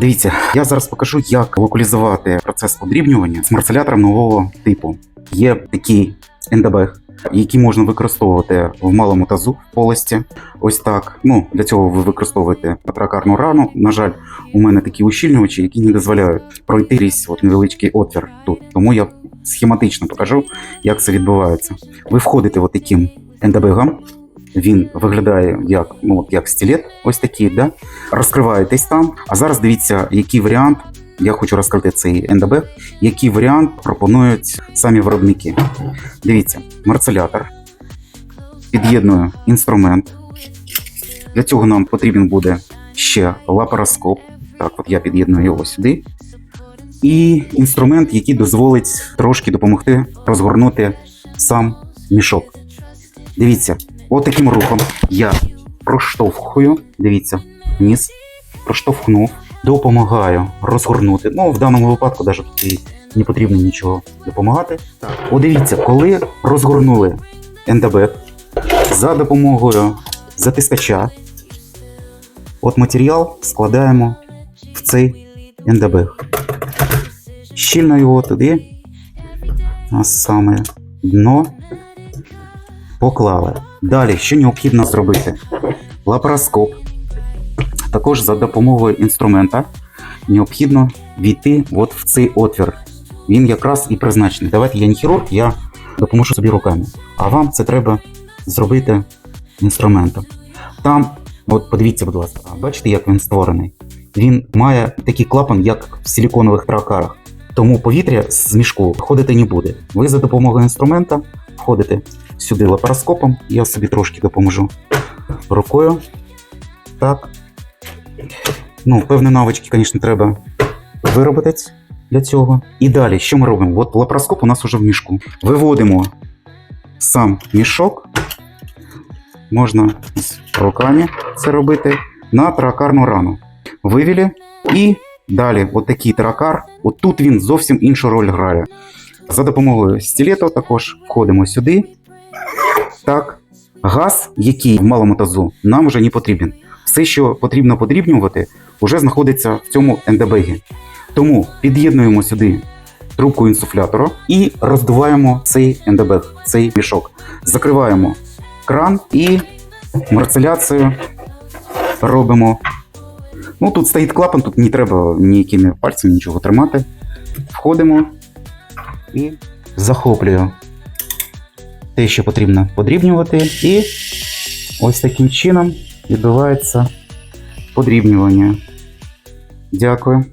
Дивіться, я зараз покажу, як локалізувати процес подрібнювання з марцелятором нового типу. Є такий ендабег, який можна використовувати в малому тазу в полості. Ось так. Ну, для цього ви використовуєте патракарну рану. На жаль, у мене такі ущільнювачі, які не дозволяють пройти крізь от невеличкий отвір тут. Тому я схематично покажу, як це відбувається. Ви входите от таким ендабегом. Він виглядає як, ну, як стілет, ось такий, да? розкриваєтесь там. А зараз дивіться, який варіант. Я хочу розкрити цей ендабег, який варіант пропонують самі виробники. Дивіться, марцелятор. Під'єдную інструмент. Для цього нам потрібен буде ще лапароскоп. Так, от я під'єдную його сюди. І інструмент, який дозволить трошки допомогти розгорнути сам мішок. Дивіться, от таким рухом я проштовхую, дивіться, вниз, проштовхнув, допомагаю розгорнути. Ну, в даному випадку навіть тут і не потрібно нічого допомагати. О, дивіться, коли розгорнули ендабек за допомогою затискача, от матеріал складаємо в цей ендабег. Щільно його туди, на саме дно поклали. Далі, що необхідно зробити? Лапароскоп. Також за допомогою інструмента необхідно війти от в цей отвір. Він якраз і призначений. Давайте я не хірург, я допоможу собі руками. А вам це треба зробити інструментом. Там, от подивіться, будь ласка, бачите, як він створений? Він має такий клапан, як в силіконових тракарах. Тому повітря з мішку виходити не буде. Ви за допомогою інструмента входите сюди лапароскопом. Я собі трошки допоможу рукою. Так. Ну, певні навички, звісно, треба виробити для цього. І далі, що ми робимо? От лапароскоп у нас уже в мішку. Виводимо сам мішок. Можна з руками це робити на тракарну рану. Вивели і далі, от тракар. От тут він зовсім іншу роль грає. За допомогою стілету також входимо сюди. Так, газ, який в малому тазу, нам вже не потрібен. Все, що потрібно подрібнювати, вже знаходиться в цьому ендебегі. Тому під'єднуємо сюди трубку інсуфлятора і роздуваємо цей ендебег, цей мішок. Закриваємо кран і марцеляцію робимо. Ну, тут стоїть клапан, тут не треба ніякими пальцями нічого тримати. Входимо і захоплюю те, що потрібно подрібнювати, і ось таким чином відбувається подрібнювання. Дякую.